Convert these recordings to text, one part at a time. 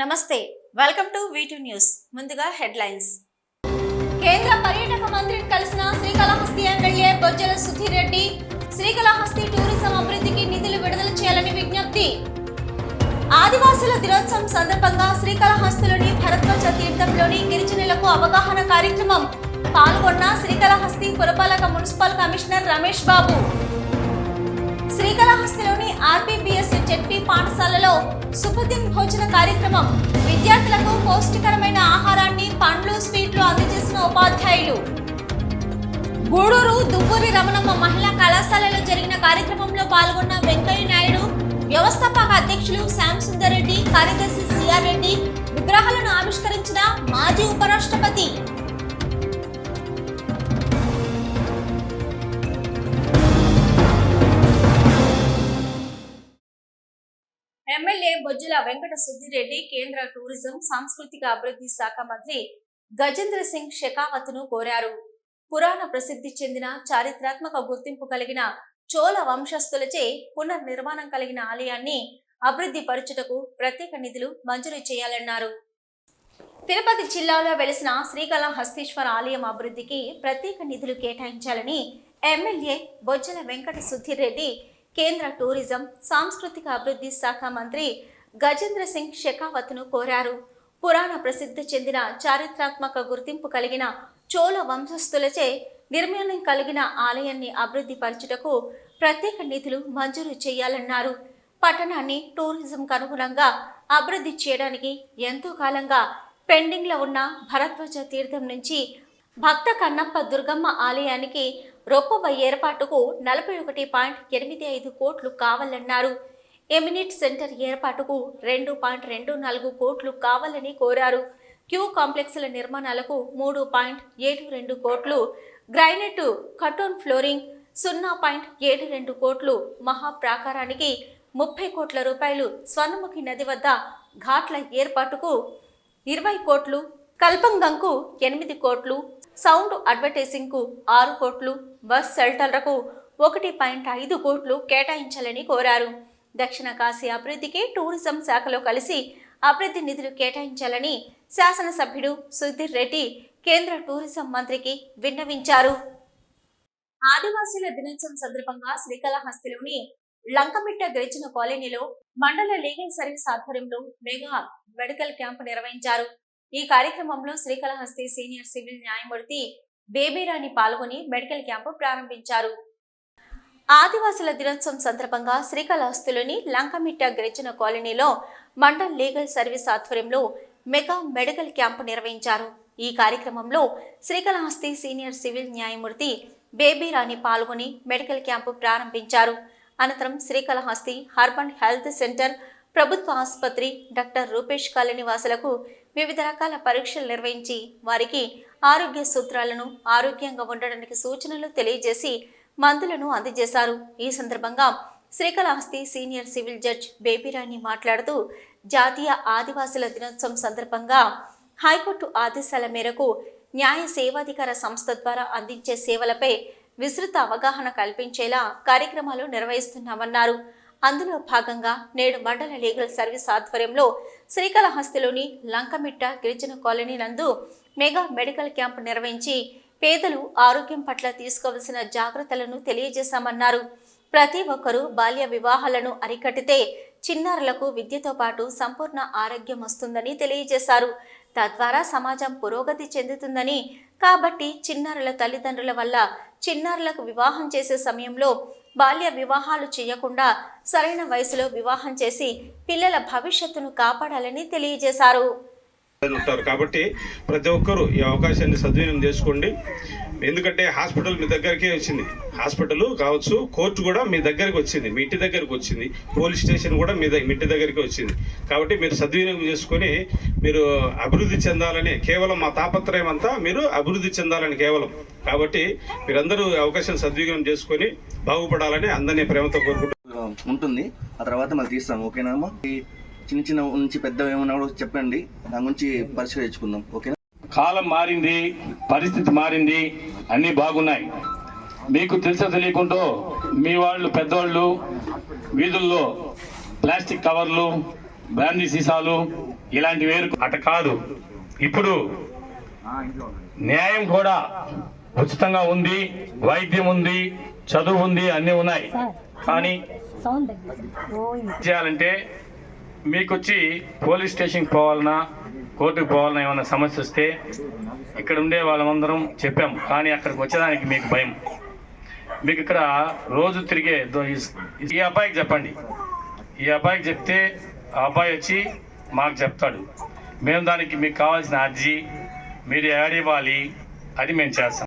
నమస్తే welcome to V two news ముందుగా headlines కేంద్ర పర్యాటక మంత్రిని కలిసిన శ్రీకాళహస్తి ఎమ్మెల్యే బొజ్జల సుధీర్ రెడ్డి శ్రీకాళహస్తి టూరిజం అభివృద్ధికి నిధులు విడుదల చేయాలని విజ్ఞప్తి. ఆదివాసుల దినోత్సవం సందర్భంగా శ్రీకాళహస్తిలోని భరద్వాజ తీర్థంలోని గిరిజనులకు అవగాహన కార్యక్రమం పాల్గొన్న శ్రీకాళహస్తి పురపాలక మున్సిపల్ కమిషనర్ రమేష్ బాబు. శ్రీకాళహస్తిలోని ఆర్బీబీఎస్ జెడ్పీ పాఠశాలలో సుపదిన్ భోజన కార్యక్రమం విద్యార్థులకు పౌష్టికరమైన ఆహారాన్ని పండ్లు స్వీట్లు అందజేసిన ఉపాధ్యాయులు. గూడూరు దువ్వూరి రమణమ్మ మహిళా కళాశాలలో జరిగిన కార్యక్రమంలో పాల్గొన్న వెంకయ్య నాయుడు వ్యవస్థాపక అధ్యక్షులు శ్యామ్ సుందర్ రెడ్డి కార్యదర్శి సిఆర్ రెడ్డి విగ్రహాలను ఆవిష్కరించిన మాజీ ఉపరాష్ట్రపతి ఎమ్మెల్యే బొజ్జుల వెంకట సుద్దిరెడ్డి కేంద్ర టూరిజం సాంస్కృతిక అభివృద్ధి శాఖ మంత్రి గజేంద్ర సింగ్ షెకావత్ను కోరారు. పురాణ ప్రసిద్ధి చెందిన చారిత్రాత్మక గుర్తింపు కలిగిన చోళ వంశస్థులచే పునర్నిర్మాణం కలిగిన ఆలయాన్ని అభివృద్ధి పరచుటకు ప్రత్యేక నిధులు మంజూరు చేయాలన్నారు. తిరుపతి జిల్లాలో వెలిసిన శ్రీకాళహస్తీశ్వర ఆలయం అభివృద్ధికి ప్రత్యేక నిధులు కేటాయించాలని ఎమ్మెల్యే బొజ్జల వెంకట సుధీర్ రెడ్డి కేంద్ర టూరిజం సాంస్కృతిక అభివృద్ధి శాఖ మంత్రి గజేంద్ర సింగ్ షెకావత్ను కోరారు. పురాణ ప్రసిద్ధి చెందిన చారిత్రాత్మక గుర్తింపు కలిగిన చోళ వంశస్థులచే నిర్మాణం కలిగిన ఆలయాన్ని అభివృద్ధి పరచుటకు ప్రత్యేక నిధులు మంజూరు చేయాలన్నారు. పట్టణాన్ని టూరిజంకు అనుగుణంగా అభివృద్ధి చేయడానికి ఎంతో కాలంగా పెండింగ్లో ఉన్న భరద్వాజ తీర్థం నుంచి భక్త కన్నప్ప దుర్గమ్మ ఆలయానికి రొప్పవ ఏర్పాటుకు నలభై ఒకటి పాయింట్ ఎనిమిది ఐదు కోట్లు కావాలన్నారు. ఎమినిట్ సెంటర్ ఏర్పాటుకు రెండు పాయింట్ రెండు నాలుగు కోట్లు కావాలని కోరారు. క్యూ కాంప్లెక్స్ల నిర్మాణాలకు మూడు పాయింట్ ఏడు రెండు కోట్లు గ్రైనెట్ కటోన్ ఫ్లోరింగ్ సున్నా పాయింట్ ఏడు రెండు కోట్లు మహాప్రాకారానికి ముప్పై కోట్ల రూపాయలు స్వర్ణముఖి నది వద్ద ఘాట్ల ఏర్పాటుకు ఇరవై కోట్లు కల్పంగంకు ఎనిమిది కోట్లు సౌండ్ అడ్వర్టైజింగ్కు ఆరు కోట్లు బస్ షెల్టర్లకు ఒకటి పాయింట్ ఐదు కోట్లు కేటాయించాలని కోరారు. దక్షిణ కాశీ అభివృద్ధికి టూరిజం శాఖలో కలిసి అభివృద్ధి నిధులు కేటాయించాలని శాసనసభ్యుడు సుధీర్ రెడ్డి కేంద్ర టూరిజం మంత్రికి విన్నవించారు. ఆదివాసీల దినోత్సవం సందర్భంగా శ్రీకాళహస్తిలోని లంకమిట్ట గిరిజన కాలనీలో మండల లీగల్ సర్వీస్ ఆధ్వర్యంలో మెగా మెడికల్ క్యాంపు నిర్వహించారు. ఈ కార్యక్రమంలో శ్రీకాళహస్తి సీనియర్ సివిల్ న్యాయమూర్తి బేబీరాణి పాల్గొని మెడికల్ క్యాంపు ప్రారంభించారు. ఆదివాసుల దినోత్సవం సందర్భంగా శ్రీకాళహస్తిలోని లంకమిట్ట గిరిజన కాలనీలో మండల్ లీగల్ సర్వీస్ ఆధ్వర్యంలో మెగా మెడికల్ క్యాంపు నిర్వహించారు. ఈ కార్యక్రమంలో శ్రీకాళహస్తి సీనియర్ సివిల్ న్యాయమూర్తి బేబీరాణి పాల్గొని మెడికల్ క్యాంపు ప్రారంభించారు. అనంతరం శ్రీకాళహస్తి హర్బన్ హెల్త్ సెంటర్ ప్రభుత్వ ఆసుపత్రి డాక్టర్ రూపేష్ కాలనీ వాసులకు వివిధ రకాల పరీక్షలు నిర్వహించి వారికి ఆరోగ్య సూత్రాలను ఆరోగ్యంగా ఉండడానికి సూచనలు తెలియజేసి మందులను అందజేశారు. ఈ సందర్భంగా Srikalahasti senior civil judge Babyrani మాట్లాడుతూ జాతీయ ఆదివాసుల దినోత్సవం సందర్భంగా హైకోర్టు ఆదేశాల మేరకు న్యాయ సేవాధికార సంస్థ ద్వారా అందించే సేవలపై విస్తృత అవగాహన కల్పించేలా కార్యక్రమాలు నిర్వహిస్తున్నామన్నారు. అందులో భాగంగా నేడు మండల లీగల్ సర్వీస్ ఆధ్వర్యంలో శ్రీకాళహస్తిలోని లంకమిట్ట గిరిజన కాలనీ నందు మెగా మెడికల్ క్యాంప్ నిర్వహించి పేదలు ఆరోగ్యం పట్ల తీసుకోవలసిన జాగ్రత్తలను తెలియజేశామన్నారు. ప్రతి ఒక్కరూ బాల్య వివాహాలను అరికట్టితే చిన్నారులకు విద్యతో పాటు సంపూర్ణ ఆరోగ్యం వస్తుందని తెలియజేశారు. తద్వారా సమాజం పురోగతి చెందుతుందని కాబట్టి చిన్నారుల తల్లిదండ్రుల వల్ల చిన్నారులకు వివాహం చేసే సమయంలో బాల్య వివాహాలు చేయకుండా సరైన వయసులో వివాహం చేసి పిల్లల భవిష్యత్తును కాపాడాలని తెలియజేశారు. ఉంటారు. కాబట్టి ప్రతి ఒక్కరూ ఈ అవకాశాన్ని సద్వినియోగం చేసుకోండి. ఎందుకంటే హాస్పిటల్ మీ దగ్గరికే వచ్చింది. హాస్పిటల్ కావచ్చు కోర్టు కూడా మీ దగ్గరికి వచ్చింది. మీ ఇంటి దగ్గరికి వచ్చింది. పోలీస్ స్టేషన్ కూడా మీ మీ ఇంటి దగ్గరికి వచ్చింది. కాబట్టి మీరు సద్వినియోగం చేసుకొని మీరు అభివృద్ధి చెందాలని కేవలం మా తాపత్రయం అంతా మీరు అభివృద్ధి చెందాలని కేవలం కాబట్టి మీరందరూ ఈ అవకాశాన్ని సద్వినియోగం చేసుకొని బాగుపడాలని అందరినీ ప్రేమతో కోరుకుంటున్నాను. ఉంటుంది. ఆ తర్వాత మళ్ళీ తీస్తాం. ఓకేనా అమ్మా? ఈ చిన్న చిన్న నుంచి పెద్ద ఏమన్నా కూడా చెప్పండి. దాని గురించి పరిష్కరించుకుందాం ఓకేనా? కాలం మారింది పరిస్థితి మారింది అన్నీ బాగున్నాయి. మీకు తెలుసో తెలియకుంటూ మీ వాళ్ళు పెద్దవాళ్ళు వీధుల్లో ప్లాస్టిక్ కవర్లు బ్రాందీ సీసాలు ఇలాంటి వేరు అట కాదు. ఇప్పుడు న్యాయం కూడా ఉచితంగా ఉంది వైద్యం ఉంది చదువు ఉంది అన్నీ ఉన్నాయి. కానీ చేయాలంటే మీకు వచ్చి పోలీస్ స్టేషన్కి పోవాలన్నా కోర్టుకు పోవాలన్నా ఏమైనా సమస్య వస్తే ఇక్కడ ఉండే వాళ్ళందరం చెప్పాం. కానీ అక్కడికి వచ్చేదానికి మీకు భయం. మీకు ఇక్కడ రోజు తిరిగే ఈ- అబ్బాయికి చెప్పండి. ఈ అబ్బాయికి చెప్తే ఆ అబ్బాయి వచ్చి మాకు చెప్తాడు. మేము దానికి మీకు కావాల్సిన అర్జీ మీరు యాడ్ ఇవ్వాలి అది మేము చేస్తాం.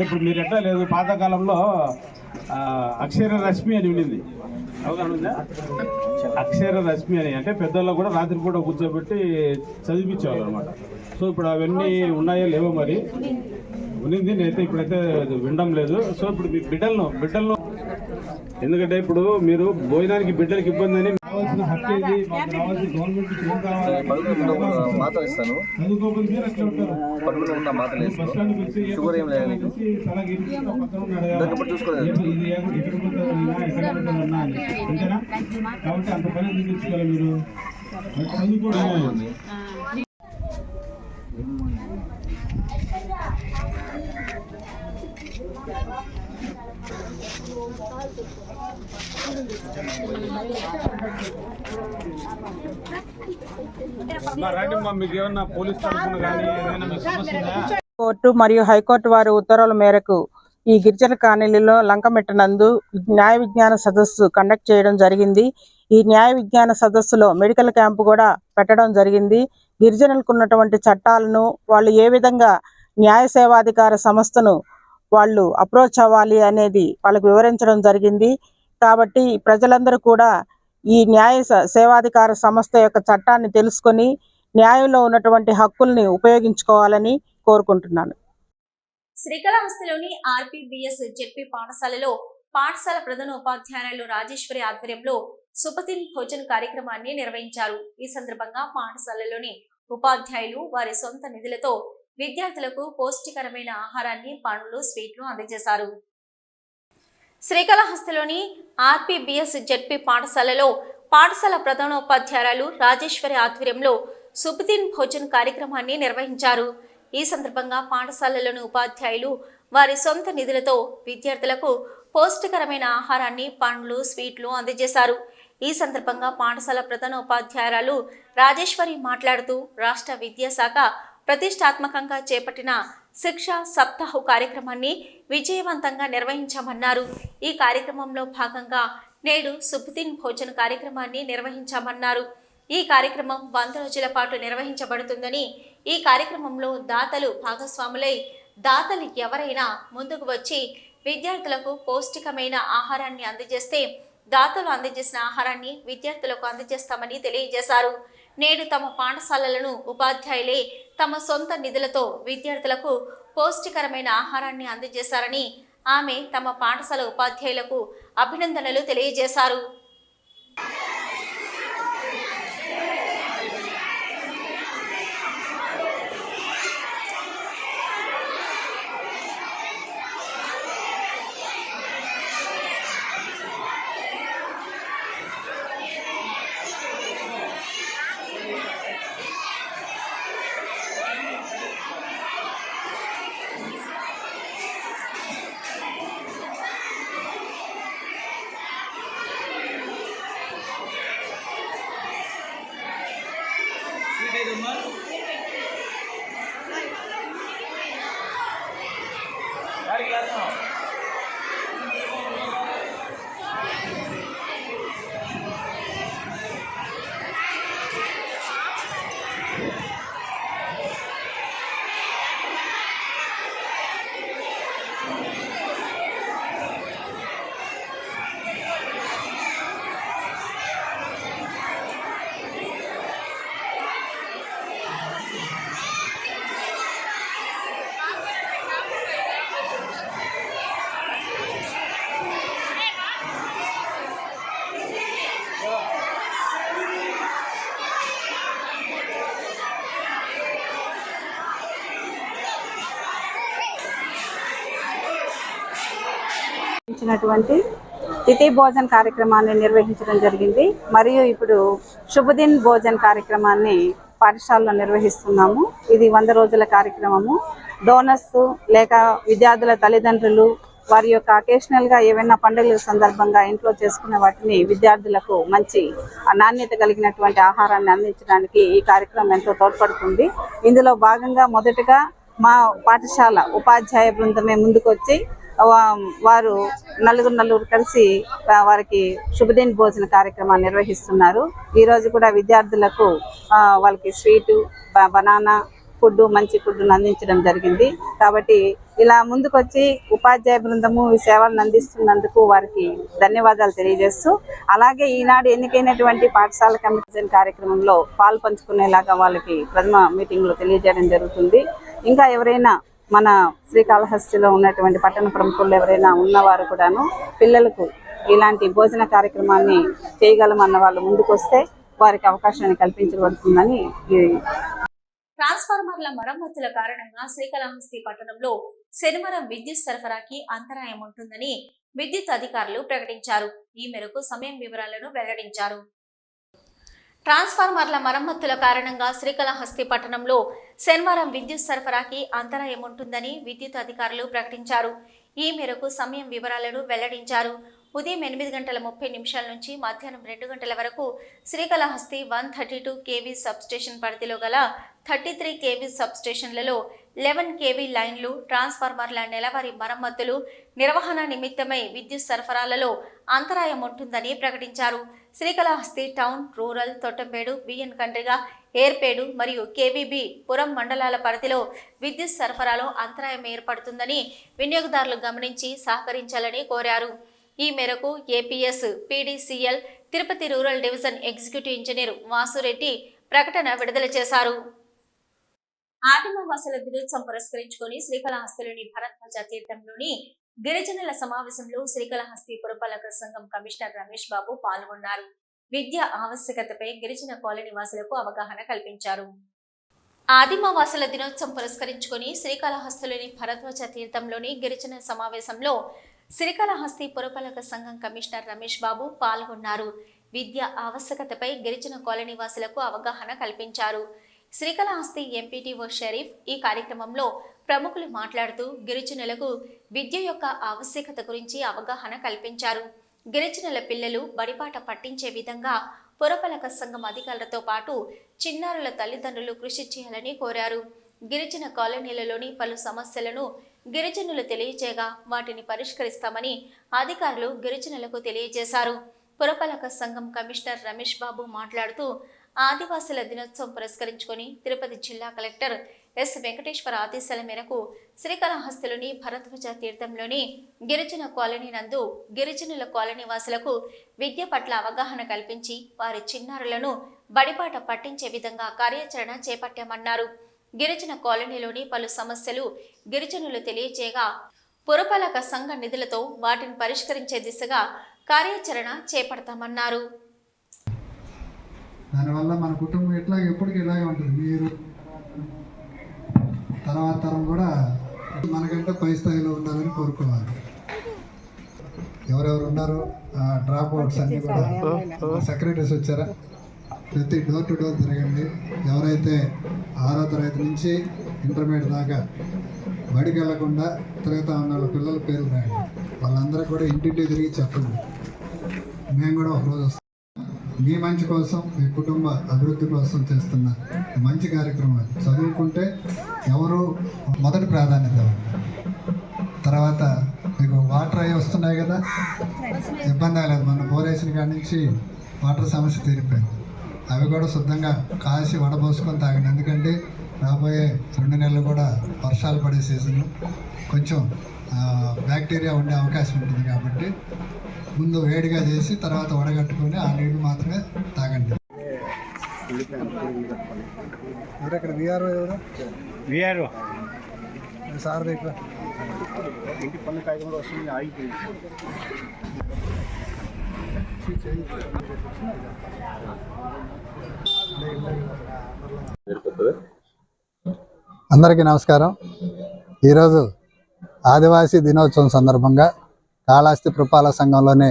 ఇప్పుడు మీరు ఎట్లా లేదు? పాతకాలంలో అక్షర రశ్మి అని ఉండింది. అవగాహన ఉందా? అక్షర రశ్మి అని. అంటే పెద్దల్లో కూడా రాత్రిపూట కూర్చోబెట్టి చదివించేవాళ్ళు అనమాట సో ఇప్పుడు అవన్నీ ఉన్నాయో లేవో మరి. ఉనింది నేనైతే ఇప్పుడైతే వినడం లేదు. సో ఇప్పుడు మీ బిడ్డలను బిడ్డలను ఎందుకంటే ఇప్పుడు మీరు భోజనానికి బిడ్డలకి ఇబ్బంది అని మాత్రం ఇస్తాను పడుకుని ఉన్న షుగర్ ఏం లేదు పక్కన ఉన్నాడు కదా. దాన్ని ఇప్పుడు చూసుకోలేదు. ఏ- ఇది ఏ- ఇక్కడ పోతారన్నా, ఎక్కడ పోతారన్నా అని. అంతేనా కాబట్టి అంత పని ఎందుకు తెచ్చుకోవాలి మీరు మరి చదువుకోవడం అమ్మా, రండి అమ్మా, మీకు ఏమన్నా పోలీస్ తరఫున కానీ ఏదైనా మీకు సమస్య ఉందా కోర్టు మరియు హైకోర్టు వారి ఉత్తర్వుల మేరకు ఈ గిరిజన కాలనీలో లంకమెట్టనందు న్యాయ విజ్ఞాన సదస్సు కండక్ట్ చేయడం జరిగింది. ఈ న్యాయ విజ్ఞాన సదస్సులో మెడికల్ క్యాంపు కూడా పెట్టడం జరిగింది. గిరిజనులకు ఉన్నటువంటి చట్టాలను వాళ్ళు ఏ విధంగా న్యాయ సేవాధికార సంస్థను వాళ్ళు అప్రోచ్ అవ్వాలి అనేది వాళ్ళకు వివరించడం జరిగింది. కాబట్టి ప్రజలందరూ కూడా ఈ న్యాయ సేవాధికార సంస్థ యొక్క చట్టాన్ని తెలుసుకొని న్యాయంలో ఉన్నటువంటి హక్కుల్ని ఉపయోగించుకోవాలని కోరుకుంటున్నాను. శ్రీకాళహస్తిలోని ఆర్పీబీఎస్ జెడ్పీ పాఠశాలలో పాఠశాల ప్రధాన ఉపాధ్యాయులు రాజేశ్వరి ఆధ్వర్యంలో సుపతిన్ భోజన్ కార్యక్రమాన్ని నిర్వహించారు. ఈ సందర్భంగా పాఠశాలలోని ఉపాధ్యాయులు వారి సొంత నిధులతో విద్యార్థులకు పౌష్టికరమైన ఆహారాన్ని పండ్లు స్వీట్లు అందజేశారు. శ్రీకాళహస్తిలోని ఆర్పీబీఎస్ జెడ్పీ పాఠశాలలో పాఠశాల ప్రధానోపాధ్యాయురాలు రాజేశ్వరి ఆధ్వర్యంలో సుపతిన్ భోజన్ కార్యక్రమాన్ని నిర్వహించారు. ఈ సందర్భంగా పాఠశాలలోని ఉపాధ్యాయులు వారి సొంత నిధులతో విద్యార్థులకు పౌష్టికరమైన ఆహారాన్ని పండ్లు స్వీట్లు అందజేశారు. ఈ సందర్భంగా పాఠశాల ప్రధాన ఉపాధ్యాయురాలు రాజేశ్వరి మాట్లాడుతూ రాష్ట్ర విద్యాశాఖ ప్రతిష్టాత్మకంగా చేపట్టిన శిక్ష సప్తాహు కార్యక్రమాన్ని విజయవంతంగా నిర్వహించామన్నారు. ఈ కార్యక్రమంలో భాగంగా నేడు సుబుదిన్ భోజన్ కార్యక్రమాన్ని నిర్వహించామన్నారు. ఈ కార్యక్రమం వంద రోజుల పాటు నిర్వహించబడుతుందని ఈ కార్యక్రమంలో దాతలు భాగస్వాములై దాతలు ఎవరైనా ముందుకు వచ్చి విద్యార్థులకు పౌష్టికమైన ఆహారాన్ని అందజేస్తే దాతలు అందజేసిన ఆహారాన్ని విద్యార్థులకు అందజేస్తామని తెలియజేశారు. నేడు తమ పాఠశాలలను ఉపాధ్యాయులే తమ సొంత నిధులతో విద్యార్థులకు పౌష్టికరమైన ఆహారాన్ని అందజేశారని ఆమె తమ పాఠశాల ఉపాధ్యాయులకు అభినందనలు తెలియజేశారు. mano. ఇచ్చినటువంటి తిథి భోజన్ కార్యక్రమాన్ని నిర్వహించడం జరిగింది. మరియు ఇప్పుడు శుభదిన్ భోజన్ కార్యక్రమాన్ని పాఠశాలలో నిర్వహిస్తున్నాము. ఇది వంద రోజుల కార్యక్రమము. డోనర్స్ లేక విద్యార్థుల తల్లిదండ్రులు వారి యొక్క అకేషనల్గా ఏవైనా పండుగల సందర్భంగా ఇంట్లో చేసుకున్న వాటిని విద్యార్థులకు మంచి నాణ్యత కలిగినటువంటి ఆహారాన్ని అందించడానికి ఈ కార్యక్రమం ఎంతో తోడ్పడుతుంది. ఇందులో భాగంగా మొదటగా మా పాఠశాల ఉపాధ్యాయ బృందమే ముందుకొచ్చి వారు నలుగురు నలుగురు కలిసి వారికి శుభదిన భోజన కార్యక్రమాన్ని నిర్వహిస్తున్నారు. ఈరోజు కూడా విద్యార్థులకు వాళ్ళకి స్వీటు బనానా ఫుడ్ మంచి ఫుడ్ను అందించడం జరిగింది. కాబట్టి ఇలా ముందుకొచ్చి ఉపాధ్యాయ బృందము ఈ సేవలను అందిస్తున్నందుకు వారికి ధన్యవాదాలు తెలియజేస్తూ అలాగే ఈనాడు ఎన్నికైనటువంటి పాఠశాల కమిటీ కార్యక్రమంలో పాలు పంచుకునేలాగా వాళ్ళకి ప్రథమ మీటింగ్లో తెలియజేయడం జరుగుతుంది. ఇంకా ఎవరైనా మన శ్రీకాళహస్తిలో ఉన్నటువంటి పట్టణ ప్రముఖులు ఎవరైనా ఉన్నవారు కూడాను పిల్లలకు ఇలాంటి భోజన కార్యక్రమాన్ని చేయగలమన్న వాళ్ళు ముందుకొస్తే వారికి అవకాశాన్ని కల్పించబడుతుందని ట్రాన్స్ఫార్మర్ల మరమ్మతుల కారణంగా శ్రీకాళహస్తి పట్టణంలో శనివారం విద్యుత్ సరఫరాకి అంతరాయం ఉంటుందని విద్యుత్ అధికారులు ప్రకటించారు. ఈ మేరకు సమయం వివరాలను వెల్లడించారు. ట్రాన్స్ఫార్మర్ల మరమ్మతుల కారణంగా శ్రీకాళహస్తి పట్టణంలో శనివారం విద్యుత్ సరఫరాకి అంతరాయం ఉంటుందని విద్యుత్ అధికారులు ప్రకటించారు. ఈ మేరకు సమయం వివరాలను వెల్లడించారు. ఉదయం ఎనిమిది గంటల ముప్పై నిమిషాల నుంచి మధ్యాహ్నం రెండు గంటల వరకు Srikalahasti one thirty two KV substation పరిధిలో గల థర్టీ త్రీ కేవీ సబ్స్టేషన్లలో లెవెన్ కేవీ లైన్లు ట్రాన్స్ఫార్మర్ల నెలవారీ మరమ్మతులు నిర్వహణ నిమిత్తమై విద్యుత్ సరఫరాలలో అంతరాయం ఉంటుందని ప్రకటించారు. Srikalahasti town rural Thottambedu BN Kandriga Yerpedu మరియు కేవీబీ పురం మండలాల పరిధిలో విద్యుత్ సరఫరాలో అంతరాయం ఏర్పడుతుందని వినియోగదారులు గమనించి సహకరించాలని కోరారు. ఈ మేరకు APS PDCL Tirupati rural division executive engineer Vasureddy ప్రకటన విడుదల చేశారు. ఆదిమవాసుల దినోత్సవం పురస్కరించుకొని శ్రీకాళహస్తిలోని భరత్వజ తీర్థంలోని గిరిజనుల సమావేశంలో శ్రీకాళహస్తి పురపాలక సంఘం కమిషనర్ రమేష్ బాబు పాల్గొన్నారు. విద్య ఆవశ్యకతపై గిరిజన కాలనీ వాసులకు అవగాహన కల్పించారు. ఆదిమవాసుల దినోత్సవం పురస్కరించుకొని శ్రీకాళహస్తిలోని భరద్వాజ తీర్థంలోని గిరిజన సమావేశంలో శ్రీకాళహస్తి పురపాలక సంఘం కమిషనర్ రమేష్ బాబు పాల్గొన్నారు. విద్య ఆవశ్యకతపై గిరిజన కాలనీ వాసులకు అవగాహన కల్పించారు. శ్రీకాళహస్తి ఎంపీటీఓ షరీఫ్ ఈ కార్యక్రమంలో ప్రముఖులు మాట్లాడుతూ గిరిజనులకు విద్య యొక్క ఆవశ్యకత గురించి అవగాహన కల్పించారు. గిరిజనుల పిల్లలు బడిపాట పట్టించే విధంగా పురపాలక సంఘం అధికారులతో పాటు చిన్నారుల తల్లిదండ్రులు కృషి చేయాలని కోరారు. గిరిజన కాలనీలలోని పలు సమస్యలను గిరిజనులు తెలియజేయగా వాటిని పరిష్కరిస్తామని అధికారులు గిరిజనులకు తెలియజేశారు. పురపాలక సంఘం కమిషనర్ రమేష్ బాబు మాట్లాడుతూ ఆదివాసుల దినోత్సవం పురస్కరించుకొని తిరుపతి జిల్లా కలెక్టర్ ఎస్ వెంకటేశ్వర ఆదేశాల మేరకు శ్రీకాళహస్తిలోని భరద్వాజ తీర్థంలోని గిరిజన కాలనీ నందు గిరిజనుల కాలనీ వాసులకు విద్య పట్ల అవగాహన కల్పించి వారి చిన్నారులను బడిపాట పట్టించే విధంగా కార్యాచరణ చేపట్టామన్నారు. గిరిజన కాలనీలోని పలు సమస్యలు గిరిజనులు తెలియజేయగా పురపాలక సంఘ నిధులతో వాటిని పరిష్కరించే దిశగా కార్యాచరణ చేపడతామన్నారు. దానివల్ల మన కుటుంబం ఎట్లా ఎప్పటికీ ఇలాగే ఉంటుంది. మీరు తర్వాత తరం కూడా మనకంటే పై స్థాయిలో ఉండాలని కోరుకోవాలి. ఎవరెవరు ఉన్నారో? డ్రాప్ అవుట్స్ అన్ని కూడా సెక్రటరీస్ వచ్చారా? ప్రతి డోర్ టు డోర్ తిరగండి. ఎవరైతే ఆరో తరగతి నుంచి ఇంటర్మీడియట్ దాకా బడికి వెళ్ళకుండా తిరుగుతా ఉన్న వాళ్ళ పిల్లల పేర్లు రాయండి. వాళ్ళందరూ కూడా ఇంటింటి తిరిగి చెప్పండి. మేము కూడా ఒక రోజు వస్తాం. మీ మంచి కోసం మీ కుటుంబ అభివృద్ధి కోసం చేస్తున్న మంచి కార్యక్రమం చదువుకుంటే ఎవరు మొదటి ప్రాధాన్యత తర్వాత మీకు వాటర్ అవి వస్తున్నాయి కదా ఇబ్బంది లేదు మన బోరేసిన కాడి నుంచి వాటర్ సమస్య తీరిపోయింది. అవి కూడా శుద్ధంగా కాసి వడబోసుకొని తాగండి. ఎందుకంటే రాబోయే రెండు నెలలు కూడా వర్షాలు పడే సీజన్ కొంచెం బ్యాక్టీరియా ఉండే అవకాశం ఉంటుంది కాబట్టి ముందు వేడిగా చేసి తర్వాత వడగట్టుకొని ఆ నీళ్ళు మాత్రమే తాగండి. విఆర్ఓ ఎవరు? విఆర్ఓ. సార్ దగ్గర అందరికీ నమస్కారం. ఈరోజు ఆదివాసీ దినోత్సవం సందర్భంగా కాళాస్తి పురపాల సంఘంలోని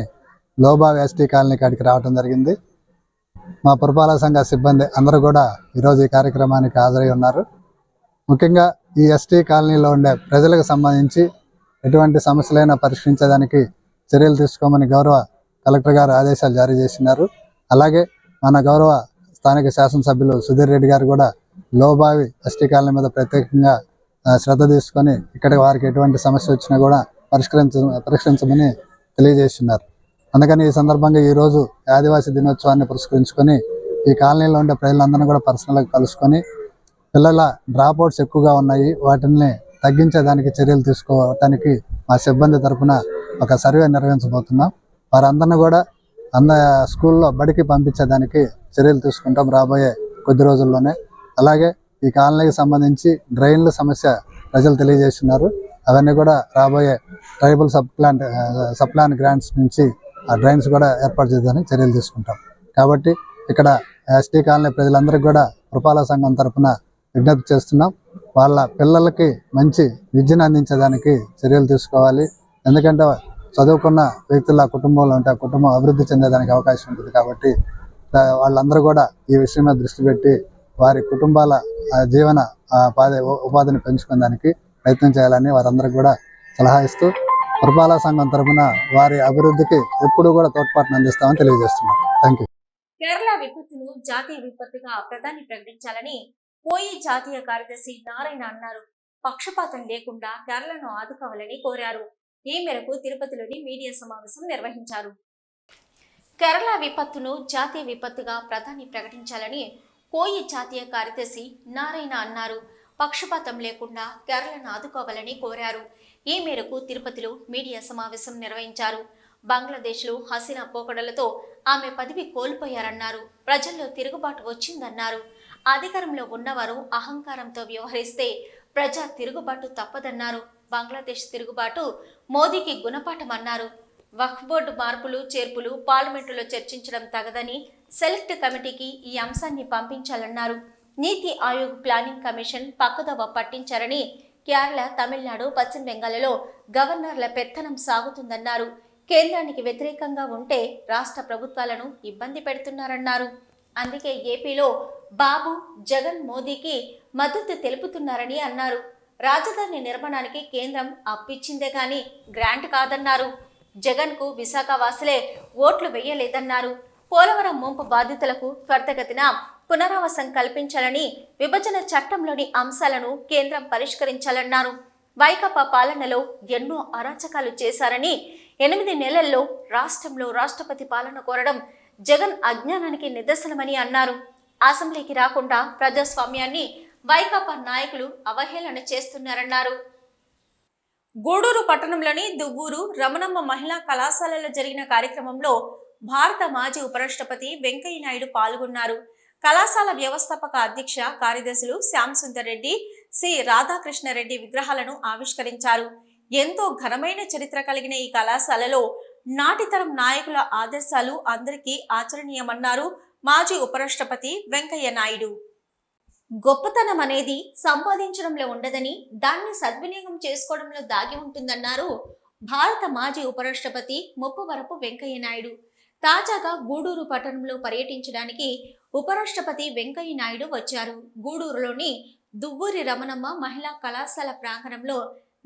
లోబా ఎస్టీ కాలనీ కాడికి రావడం జరిగింది. మా పురపాలక సంఘ సిబ్బంది అందరూ కూడా ఈరోజు ఈ కార్యక్రమానికి హాజరై ఉన్నారు. ముఖ్యంగా ఈ ఎస్టీ కాలనీలో ఉండే ప్రజలకు సంబంధించి ఎటువంటి సమస్యలైనా పరిష్కరించడానికి చర్యలు తీసుకోమని గౌరవ కలెక్టర్ గారు ఆదేశాలు జారీ చేసినారు. అలాగే మన గౌరవ స్థానిక శాసనసభ్యులు సుధీర్ రెడ్డి గారు కూడా లోబావి ఎస్టీ కాలనీ మీద ప్రత్యేకంగా శ్రద్ధ తీసుకొని ఇక్కడ వారికి ఎటువంటి సమస్య వచ్చినా కూడా పరిష్కరించ పరిష్కరించమని తెలియజేస్తున్నారు. అందుకని ఈ సందర్భంగా ఈరోజు ఆదివాసీ దినోత్సవాన్ని పురస్కరించుకొని ఈ కాలనీలో ఉండే ప్రజలందరినీ కూడా పర్సనల్గా కలుసుకొని పిల్లల డ్రాప్ అవుట్స్ ఎక్కువగా ఉన్నాయి. వాటిని తగ్గించేదానికి చర్యలు తీసుకోవటానికి మా సిబ్బంది తరఫున ఒక సర్వే నిర్వహించబోతున్నాం. వారందరిని కూడా అంద స్కూల్లో బడికి పంపించేదానికి చర్యలు తీసుకుంటాం రాబోయే కొద్ది రోజుల్లోనే. అలాగే ఈ కాలనీకి సంబంధించి డ్రైన్ల సమస్య ప్రజలు తెలియజేస్తున్నారు. అవన్నీ కూడా రాబోయే tribal sub plan sub plan grants నుంచి ఆ డ్రైన్స్ కూడా ఏర్పాటు చేద్దామని చర్యలు తీసుకుంటాం. కాబట్టి ఇక్కడ ఎస్టీ కాలనీ ప్రజలందరికీ కూడా కృపాల సంఘం తరఫున విజ్ఞప్తి చేస్తున్నాం. వాళ్ళ పిల్లలకి మంచి విద్యను అందించడానికి చర్యలు తీసుకోవాలి. ఎందుకంటే చదువుకున్న వ్యక్తుల కుటుంబంలో ఉంటే కుటుంబం అభివృద్ధి చెందేదానికి అవకాశం ఉంటుంది కాబట్టి వాళ్ళందరూ కూడా ఈ విషయం మీద దృష్టి పెట్టి వారి కుటుంబాల జీవన ఉపాధి ఉపాధిని పెంచుకోవడానికి ప్రయత్నం చేయాలని వారందరికీ కూడా సలహా ఇస్తూ పురపాలక సంఘం తరపున వారి అభివృద్ధికి ఎప్పుడూ కూడా తోడ్పాటును అందిస్తామని తెలియజేస్తున్నారు థ్యాంక్ యూ కేరళ విపత్తును జాతీయ విపత్తుగా ప్రధాని ప్రకటించాలని పోయి జాతీయ కార్యదర్శి నారాయణ అన్నారు. పక్షపాతం లేకుండా కేరళను ఆదుకోవాలని కోరారు. ఈ మేరకు తిరుపతిలోని మీడియా సమావేశం నిర్వహించారు. కేరళ విపత్తును జాతీయ విపత్తుగా ప్రధాని ప్రకటించాలని కోయి జాతీయ కార్యదర్శి నారాయణ అన్నారు. పక్షపాతం లేకుండా కేరళను ఆదుకోవాలని కోరారు. ఈ మేరకు తిరుపతిలో మీడియా సమావేశం నిర్వహించారు. బంగ్లాదేశ్లో హసీనా పోకడలతో ఆమె పదవి కోల్పోయారన్నారు. ప్రజల్లో తిరుగుబాటు వచ్చిందన్నారు. అధికారంలో ఉన్నవారు అహంకారంతో వ్యవహరిస్తే ప్రజా తిరుగుబాటు తప్పదన్నారు. బంగ్లాదేశ్ తిరుగుబాటు మోదీకి గుణపాఠమన్నారు. వక్ఫ్ బోర్డు మార్పులు చేర్పులు పార్లమెంటులో చర్చించడం తగదని సెలెక్ట్ కమిటీకి ఈ అంశాన్ని పంపించాలన్నారు. నీతి ఆయోగ్ ప్లానింగ్ కమిషన్ పక్కదవ పట్టించారని కేరళ తమిళనాడు పశ్చిమ బెంగాల్లో గవర్నర్ల పెత్తనం సాగుతుందన్నారు. కేంద్రానికి వ్యతిరేకంగా ఉంటే రాష్ట్ర ప్రభుత్వాలను ఇబ్బంది పెడుతున్నారన్నారు. అందుకే ఏపీలో బాబు జగన్ మోదీకి మద్దతు తెలుపుతున్నారని అన్నారు. రాజధాని నిర్మాణానికి కేంద్రం అప్పిచ్చిందే గాని గ్రాంట్ కాదన్నారు. జగన్కు విశాఖ వాసులే ఓట్లు వేయలేదన్నారు. పోలవరం ముంపు బాధితులకు త్వరితగతిన పునరావాసం కల్పించాలని విభజన చట్టంలోని అంశాలను కేంద్రం పరిష్కరించాలన్నారు. వైకాపా పాలనలో ఎన్నో అరాచకాలు చేశారని ఎనిమిది నెలల్లో రాష్ట్రంలో రాష్ట్రపతి పాలన కోరడం జగన్ అజ్ఞానానికి నిదర్శనమని అన్నారు. అసెంబ్లీకి రాకుండా ప్రజాస్వామ్యాన్ని వైకాపా నాయకులు అవహేళన చేస్తున్నారన్నారు. గూడూరు పట్టణంలోని దువ్వూరు రమణమ్మ మహిళా కళాశాలలో జరిగిన కార్యక్రమంలో భారత మాజీ ఉపరాష్ట్రపతి వెంకయ్య నాయుడు పాల్గొన్నారు. కళాశాల వ్యవస్థాపక అధ్యక్ష కార్యదర్శులు శ్యామ్ సుందర్ రెడ్డి సి రాధాకృష్ణారెడ్డి విగ్రహాలను ఆవిష్కరించారు. ఎంతో ఘనమైన చరిత్ర కలిగిన ఈ కళాశాలలో నాటితరం నాయకుల ఆదర్శాలు అందరికీ ఆచరణీయమన్నారు మాజీ ఉపరాష్ట్రపతి వెంకయ్య నాయుడు గొప్పతనం అనేది సంపాదించడంలో ఉండదని దాన్ని సద్వినియోగం చేసుకోవడంలో దాగి ఉంటుందన్నారు భారత మాజీ ఉపరాష్ట్రపతి ముప్పవరపు వెంకయ్య నాయుడు. తాజాగా గూడూరు పట్టణంలో పర్యటించడానికి ఉపరాష్ట్రపతి వెంకయ్య నాయుడు వచ్చారు. గూడూరులోని దువ్వూరి రమణమ్మ మహిళా కళాశాల ప్రాంగణంలో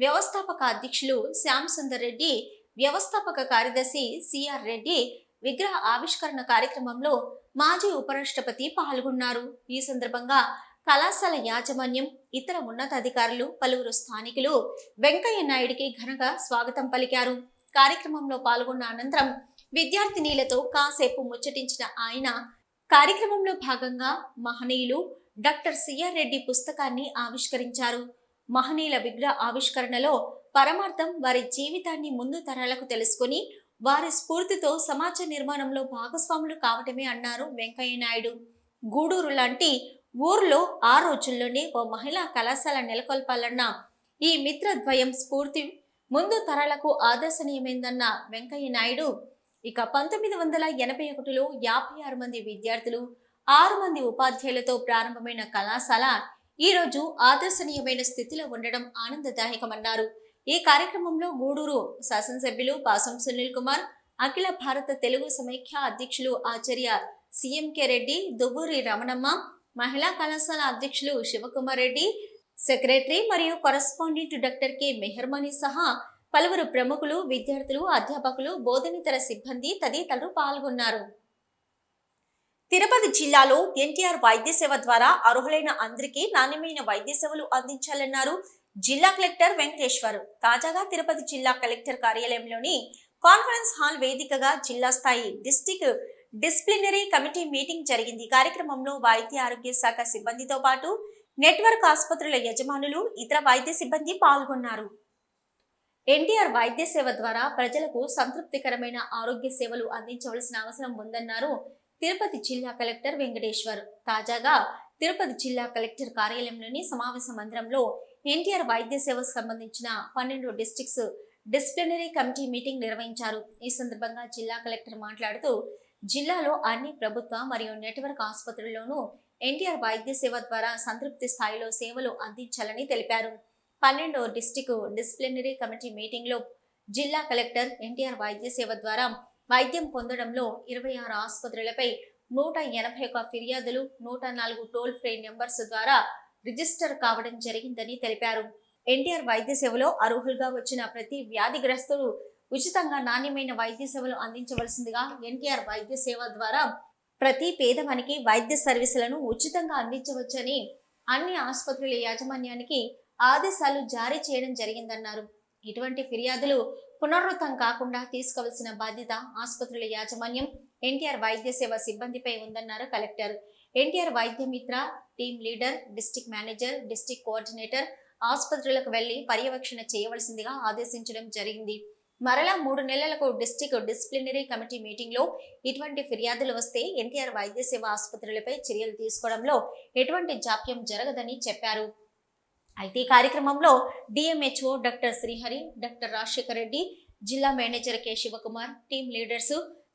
వ్యవస్థాపక అధ్యక్షులు శ్యామ్ సుందర్ రెడ్డి వ్యవస్థాపక కార్యదర్శి సిఆర్ రెడ్డి విగ్రహ ఆవిష్కరణ కార్యక్రమంలో మాజీ ఉపరాష్ట్రపతి పాల్గొన్నారు. ఈ సందర్భంగా కళాశాల యాజమాన్యం ఇతర ఉన్నతాధికారులు పలువురు స్థానికులు వెంకయ్య నాయుడికి ఘనంగా స్వాగతం పలికారు. కార్యక్రమంలో పాల్గొన్న అనంతరం విద్యార్థినీలతో కాసేపు ముచ్చటించిన ఆయన కార్యక్రమంలో భాగంగా మహనీయులు డాక్టర్ సిఆర్ రెడ్డి పుస్తకాన్ని ఆవిష్కరించారు. మహనీయుల విగ్రహ ఆవిష్కరణలో పరమార్థం వారి జీవితాన్ని ముందు తరాలకు తెలుసుకొని వారి స్ఫూర్తితో సమాజ నిర్మాణంలో భాగస్వాములు కావటమే అన్నారు వెంకయ్య నాయుడు. గూడూరు లాంటి ఊర్లో ఆ రోజుల్లోనే ఓ మహిళా కళాశాల నెలకొల్పాలన్న ఈ మిత్రద్వయం స్ఫూర్తి. ముందు తరాలకు ఆదర్శనీయమైందన్న వెంకయ్య నాయుడు ఇక పంతొమ్మిది వందల ఎనభై ఒకటిలో యాభై ఆరు మంది విద్యార్థులు ఆరు మంది ఉపాధ్యాయులతో ప్రారంభమైన కళాశాల ఈ రోజు ఆదర్శనీయమైన స్థితిలో ఉండడం ఆనందదాయకమన్నారు. ఈ కార్యక్రమంలో గూడూరు శాసనసభ్యులు పాసం సునీల్ కుమార్ అఖిల భారత తెలుగు సమైఖ్య అధ్యక్షులు ఆచార్య సిఎంకే రెడ్డి దువ్వూరి రమణమ్మ మహిళా కళాశాల అధ్యక్షులు శివకుమార్ రెడ్డి సెక్రటరీ మరియు కరస్పాండెంట్ డాక్టర్ కె. మెహర్మణి సహా పలువురు ప్రముఖులు విద్యార్థులు అధ్యాపకులు బోధనేతర సిబ్బంది తదితరులు పాల్గొన్నారు. తిరుపతి జిల్లాలో ఎన్టీఆర్ వైద్య సేవ ద్వారా అర్హులైన అందరికీ నాణ్యమైన వైద్య సేవలు అందించాలన్నారు జిల్లా కలెక్టర్ వెంకటేశ్వర్. తాజాగా తిరుపతి జిల్లా కలెక్టర్ కార్యాలయంలోని కాన్ఫరెన్స్ హాల్ వేదికగా జిల్లా స్థాయి డిస్టిక్ డిసిప్లినరీ కమిటీ మీటింగ్ జరిగింది. కార్యక్రమంలో వైద్య ఆరోగ్య శాఖ సిబ్బందితో పాటు నెట్వర్క్ ఆసుపత్రుల యజమానులు ఇతర వైద్య సిబ్బంది పాల్గొన్నారు. ఎన్టీఆర్ వైద్య సేవ ద్వారా ప్రజలకు సంతృప్తికరమైన ఆరోగ్య సేవలు అందించవలసిన అవసరం ఉందన్నారు తిరుపతి జిల్లా కలెక్టర్ వెంకటేశ్వర్. తాజాగా తిరుపతి జిల్లా కలెక్టర్ కార్యాలయంలోని సమావేశ మందిరంలో ఎన్టీఆర్ వైద్య సేవకు సంబంధించిన పన్నెండు డిస్టిక్స్ డిసిప్లినరీ కమిటీ మీటింగ్ నిర్వహించారు. ఈ సందర్భంగా జిల్లా కలెక్టర్ మాట్లాడుతూ జిల్లాలో అన్ని ప్రభుత్వ మరియు నెట్వర్క్ ఆసుపత్రుల్లోనూ ఎన్టీఆర్ వైద్య సేవ ద్వారా సంతృప్తి స్థాయిలో సేవలు అందించాలని తెలిపారు. పన్నెండో డిస్టిక్ డిసిప్లినరీ కమిటీ మీటింగ్లో జిల్లా కలెక్టర్ ఎన్టీఆర్ వైద్య సేవ ద్వారా వైద్యం పొందడంలో ఇరవై ఆరు ఆసుపత్రులపై నూట ఎనభై ఒక ఫిర్యాదులు నూట నాలుగు టోల్ ఫ్రీ నెంబర్స్ ద్వారా రిజిస్టర్ కావడం జరిగిందని తెలిపారు. ఎన్టీఆర్ వైద్య సేవలో అర్హులుగా వచ్చిన ప్రతి వ్యాధిగ్రస్తులు ఉచితంగా నాణ్యమైన వైద్య సేవలు అందించవలసిందిగా ఎన్టీఆర్ వైద్య సేవ ద్వారా ప్రతి పేదవానికి వైద్య సర్వీసులను ఉచితంగా అందించవచ్చని అన్ని ఆసుపత్రుల యాజమాన్యానికి ఆదేశాలు జారీ చేయడం జరిగిందన్నారు. ఇటువంటి ఫిర్యాదులు పునరావృతం కాకుండా తీసుకోవాల్సిన బాధ్యత ఆసుపత్రుల యాజమాన్యం ఎన్టీఆర్ వైద్య సేవ సిబ్బందిపై ఉందన్నారు collector. NTR Vaidya Mitra team leader district manager district coordinator ఆసుపత్రులకు వెళ్ళి పర్యవేక్షణ చేయవలసిందిగా ఆదేశించడం జరిగింది. మరలా మూడు నెలలకు డిస్టిక్ డిసిప్లినరీ కమిటీ మీటింగ్లో ఇటువంటి ఫిర్యాదులు వస్తే ఎన్టీఆర్ వైద్య సేవ ఆసుపత్రులపై చర్యలు తీసుకోవడంలో ఎటువంటి జాప్యం జరగదని చెప్పారు. అయితే ఈ కార్యక్రమంలో DMHO doctor Srihari doctor Rajasekhar Reddy జిల్లా manager K Sivakumar team leaders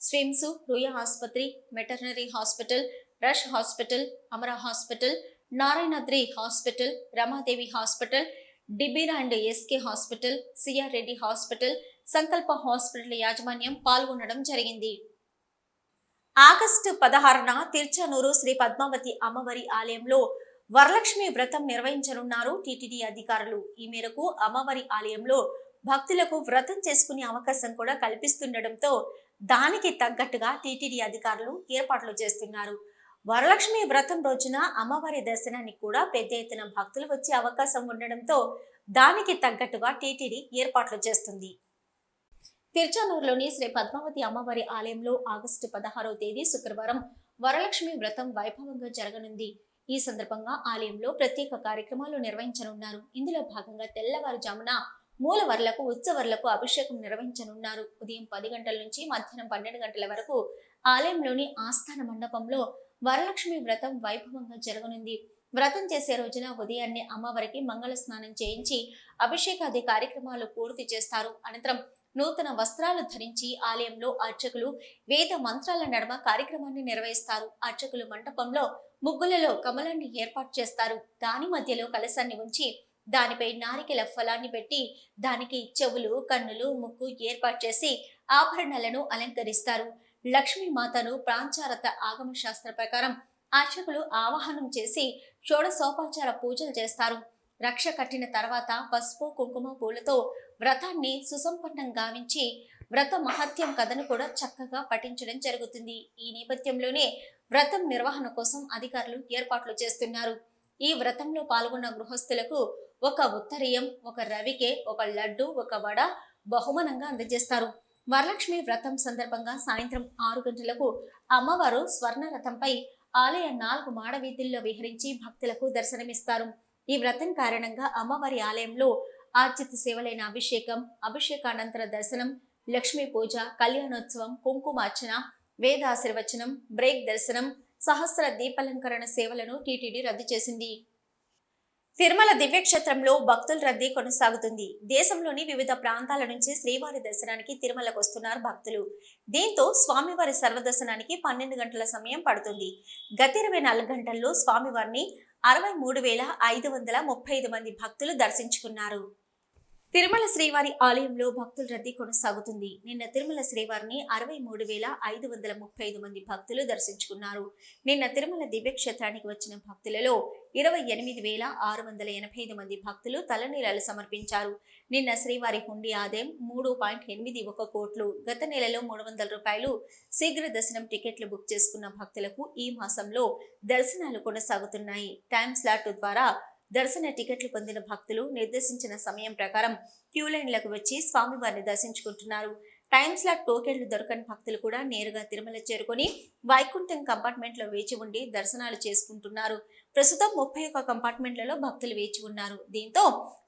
SVIMS Ruia ఆసుపత్రి maternity hospital rush hospital Amara hospital Narayanadri hospital Ramadevi hospital DBR and SK hospital CR Reddy hospital Sankalpa hospital యాజమాన్యం పాల్గొనడం జరిగింది. August పదహారున తిరుచానూరు శ్రీ పద్మావతి అమ్మవారి ఆలయంలో వరలక్ష్మి వ్రతం నిర్వహించనున్నారు టీటీడీ అధికారులు. ఈ మేరకు అమ్మవారి ఆలయంలో భక్తులకు వ్రతం చేసుకునే అవకాశం కూడా కల్పిస్తుండటంతో దానికి తగ్గట్టుగా టీటీడీ అధికారులు ఏర్పాట్లు చేస్తున్నారు. వరలక్ష్మి వ్రతం రోజున అమ్మవారి దర్శనానికి కూడా పెద్ద ఎత్తున భక్తులు వచ్చే అవకాశం ఉండడంతో దానికి తగ్గట్టుగా టీటీడీ ఏర్పాట్లు చేస్తుంది. తిరుచానూరులోని శ్రీ పద్మావతి అమ్మవారి ఆలయంలో ఆగస్టు పదహారవ తేదీ శుక్రవారం వరలక్ష్మి వ్రతం వైభవంగా జరగనుంది. ఈ సందర్భంగా ఆలయంలో ప్రత్యేక కార్యక్రమాలు నిర్వహించనున్నారు. ఇందులో భాగంగా తెల్లవారుజామున మూలవర్లకు ఉత్సవర్లకు అభిషేకం నిర్వహించనున్నారు. ఉదయం పది గంటల నుంచి మధ్యాహ్నం పన్నెండు గంటల వరకు ఆలయంలోని ఆస్థాన మండపంలో వరలక్ష్మి వ్రతం వైభవంగా జరగనుంది. వ్రతం చేసే రోజున ఉదయాన్నే అమ్మవారికి మంగళ స్నానం చేయించి అభిషేకాది కార్యక్రమాలు పూర్తి చేస్తారు. అనంతరం నూతన వస్త్రాలు ధరించి ఆలయంలో అర్చకులు వేద మంత్రాల నడమ కార్యక్రమాన్ని నిర్వహిస్తారు. అర్చకులు మంటపంలో ముగ్గులలో కమలాన్ని ఏర్పాటు చేస్తారు. దాని మధ్యలో కలశాన్ని ఉంచి దానిపై నారికెల ఫలాన్ని పెట్టి దానికి చెవులు కన్నులు ముక్కు ఏర్పాటు చేసి ఆభరణాలను అలంకరిస్తారు. లక్ష్మీ మాతను ప్రాంచారత ఆగమ శాస్త్ర ప్రకారం అర్చకులు ఆవాహనం చేసి షోడశోపచార పూజలు చేస్తారు. రక్ష కట్టిన తర్వాత పసుపు కుంకుమ పూలతో వ్రతాన్ని సుసంపన్నం గావించి వ్రత మహత్యం కథను కూడా చక్కగా పఠించడం జరుగుతుంది. ఈ నేపథ్యంలోనే వ్రతం నిర్వహణ కోసం అధికారులు ఏర్పాట్లు చేస్తున్నారు. ఈ వ్రతంలో పాల్గొన్న గృహస్థులకు ఒక ఉత్తరీయం ఒక రవికే ఒక లడ్డు ఒక వడ బహుమానంగా అందజేస్తారు. వరలక్ష్మి వ్రతం సందర్భంగా సాయంత్రం ఆరు గంటలకు అమ్మవారు స్వర్ణ రథంపై ఆలయ నాలుగు మాడ వీధుల్లో విహరించి భక్తులకు దర్శనమిస్తారు. ఈ వ్రతం కారణంగా అమ్మవారి ఆలయంలో ఆర్జిత సేవలైన అభిషేకం అభిషేకానంతర దర్శనం లక్ష్మీ పూజ కళ్యాణోత్సవం కుంకుమార్చన వేదాశీర్వచనం బ్రేక్ దర్శనం సహస్ర దీపాలంకరణ సేవలను టీటీడీ రద్దు చేసింది. తిరుమల దివ్యక్షేత్రంలో భక్తుల రద్దీ కొనసాగుతుంది. దేశంలోని వివిధ ప్రాంతాల నుంచి శ్రీవారి దర్శనానికి తిరుమలకు వస్తున్నారు భక్తులు. దీంతో స్వామివారి సర్వదర్శనానికి పన్నెండు గంటల సమయం పడుతుంది. గత ఇరవై నాలుగు గంటల్లో స్వామివారిని అరవై మూడు వేల ఐదు వందల ముప్పై ఐదు మంది భక్తులు దర్శించుకున్నారు. తిరుమల శ్రీవారి ఆలయంలో భక్తుల రద్దీ కొనసాగుతుంది. నిన్న తిరుమల శ్రీవారిని అరవై మూడు వేల ఐదు వందల ముప్పై ఐదు మంది భక్తులు దర్శించుకున్నారు. నిన్న తిరుమల దివ్యక్షేత్రానికి వచ్చిన భక్తులలో ఇరవై ఎనిమిది వేల ఆరు వందల ఎనభై ఐదు మంది భక్తులు తలనీలాలు సమర్పించారు. నిన్న శ్రీవారి హుండీ ఆదాయం మూడు పాయింట్ ఎనిమిది ఒక కోట్లు. గత నెలలో మూడు వందల రూపాయలు శీఘ్ర దర్శనం టికెట్లు బుక్ చేసుకున్న భక్తులకు ఈ మాసంలో దర్శనాలు కొనసాగుతున్నాయి. టైమ్ స్లాట్ ద్వారా దర్శన టికెట్లు పొందిన భక్తులు నిర్దేశించిన సమయం ప్రకారం క్యూలైన్లకు వచ్చి స్వామివారిని దర్శించుకుంటున్నారు. టైం స్లాట్ టోకెన్లు దొరకని భక్తులు కూడా నేరుగా తిరుమల చేరుకొని వైకుంఠం కంపార్ట్మెంట్లో వేచి ఉండి దర్శనాలు చేసుకుంటున్నారు. ప్రస్తుతం ముప్పై ఒక్క కంపార్ట్మెంట్లలో భక్తులు వేచి ఉన్నారు. దీంతో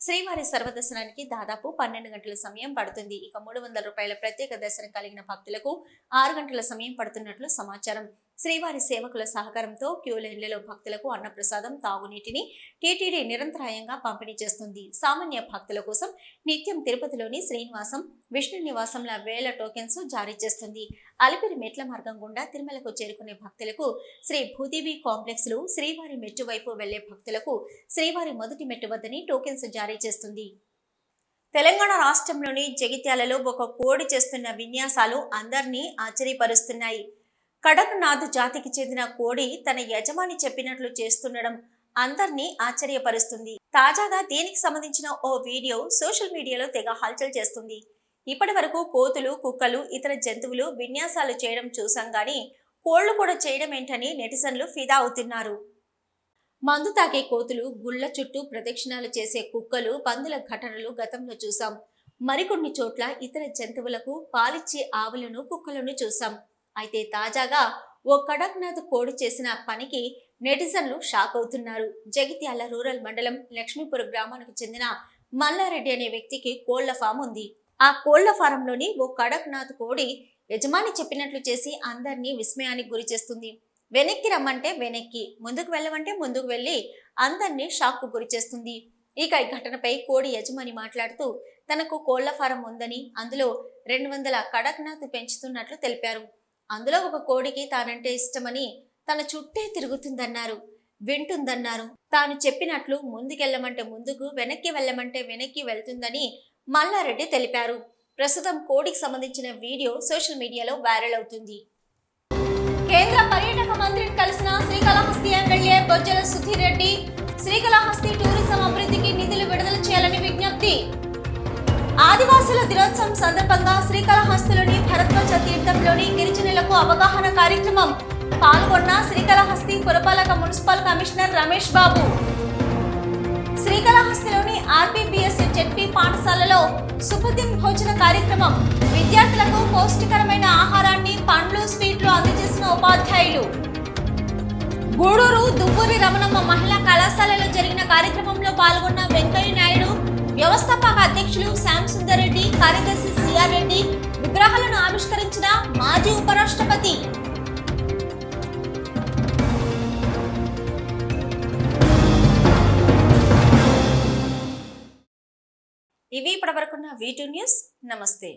శ్రీవారి సర్వదర్శనానికి దాదాపు పన్నెండు గంటల సమయం పడుతుంది. ఇక మూడు వందల రూపాయల ప్రత్యేక దర్శనం కలిగిన భక్తులకు ఆరు గంటల సమయం పడుతున్నట్లు సమాచారం. శ్రీవారి సేవకుల సహకారంతో క్యూ లైన్లలో భక్తులకు అన్నప్రసాదం తాగునీటిని టీటీడీ నిరంతరాయంగా పంపిణీ చేస్తుంది. సామాన్య భక్తుల కోసం నిత్యం తిరుపతిలోని శ్రీనివాసం విష్ణు నివాసంల వేల టోకెన్స్ జారీ చేస్తుంది. అలిపిరి మెట్ల మార్గం గుండా తిరుమలకు చేరుకునే భక్తులకు శ్రీ భూదేవి కాంప్లెక్స్లు శ్రీవారి మెట్టు వైపు వెళ్ళే భక్తులకు శ్రీవారి మొదటి మెట్టు వద్దని టోకెన్స్ జారీ చేస్తుంది. తెలంగాణ రాష్ట్రంలోని జగిత్యాలలో ఒక కోడి చేస్తున్న విన్యాసాలు అందరినీ ఆశ్చర్యపరుస్తున్నాయి. కడక్నాథ్ జాతికి చెందిన కోడి తన యజమాని చెప్పినట్లు చేస్తుండడం అందరినీ ఆశ్చర్యపరుస్తుంది. తాజాగా దీనికి సంబంధించిన ఓ వీడియో సోషల్ మీడియాలో తెగ హల్చల్ చేస్తుంది. ఇప్పటి వరకు కోతులు కుక్కలు ఇతర జంతువులు విన్యాసాలు చేయడం చూసాం గానీ కోళ్ళు కూడా చేయడం ఏంటని నెటిజన్లు ఫిదా అవుతున్నారు. మందు తాగే కోతులు గుళ్ళ చుట్టూ ప్రదక్షిణాలు చేసే కుక్కలు పందుల ఘటనలు గతంలో చూసాం మరికొన్ని చోట్ల ఇతర జంతువులకు పాలిచ్చే ఆవులను కుక్కలను చూసాం అయితే తాజాగా ఓ కడక్నాథ్ కోడి చేసిన పనికి నెటిజన్లు షాక్ అవుతున్నారు. జగిత్యాల రూరల్ మండలం లక్ష్మీపురం గ్రామానికి చెందిన మల్లారెడ్డి అనే వ్యక్తికి కోళ్ళ ఫామ్ ఉంది. ఆ కోళ్ళ ఫారంలోని ఓ కడక్నాథ్ కోడి యజమాని చెప్పినట్లు చేసి అందరినీ విస్మయానికి గురి చేస్తుంది వెనక్కి రమ్మంటే వెనక్కి ముందుకు వెళ్ళమంటే ముందుకు వెళ్ళి అందరినీ షాక్కు గురి చేస్తుంది. ఇక ఈ ఘటనపై కోడి యజమాని మాట్లాడుతూ తనకు కోళ్ళ ఫారం ఉందని అందులో రెండు వందల కడక్నాథ్ పెంచుతున్నట్లు తెలిపారు. అందులో ఒక కోడికి తానంటే ఇష్టమని తన చుట్టే తిరుగుతుందన్నారు వింటుందన్నారు. తాను చెప్పినట్లు ముందుకెళ్ళమంటే ముందుకు వెనక్కి వెళ్ళమంటే వెనక్కి వెళ్తుందని మల్లారెడ్డి తెలిపారు. ప్రస్తుతం కోడికి సంబంధించిన వీడియో సోషల్ మీడియాలో వైరల్ అవుతుంది. కేంద్ర పర్యాటక మంత్రిని కలిసిన శ్రీకాళహస్తి ఎమ్మెల్యే బొజ్జల సుధీర్ రెడ్డి శ్రీకాళహస్తి టూరిజం అభివృద్ధికి నిధులు విడుదల చేయాలని విజ్ఞప్తి. ఆదివాసుల దినోత్సవం సందర్భంగా శ్రీకాళహస్తిలోని భరద్వాజ తీర్థంలోని గిరిజనులకు అవగాహన కార్యక్రమం పాల్గొన్న శ్రీకాళహస్తి పురపాలక మున్సిపల్ కమిషనర్ రమేష్ బాబు. శ్రీకాళహస్తిలోని ఆర్బీబీఎస్ జెడ్పీ పాఠశాలలో సుఖదిన్ భోజన కార్యక్రమం విద్యార్థులకు పౌష్టికరమైన ఆహారాన్ని పండ్లు స్వీట్లు అందజేసిన ఉపాధ్యాయులు. గూడూరు దువ్వూరి రమణమ్మ మహిళా కళాశాలలో జరిగిన కార్యక్రమంలో పాల్గొన్న వెంకయ్య నాయుడు వ్యవస్థాపక అధ్యక్షులు శ్యామ్ సుందర్ రెడ్డి కార్యదర్శి సిఆర్ రెడ్డి విగ్రహాలను ఆవిష్కరించిన మాజీ ఉపరాష్ట్రపతి. ఇవి ఇప్పటివరకున్న వీటూ న్యూస్ నమస్తే.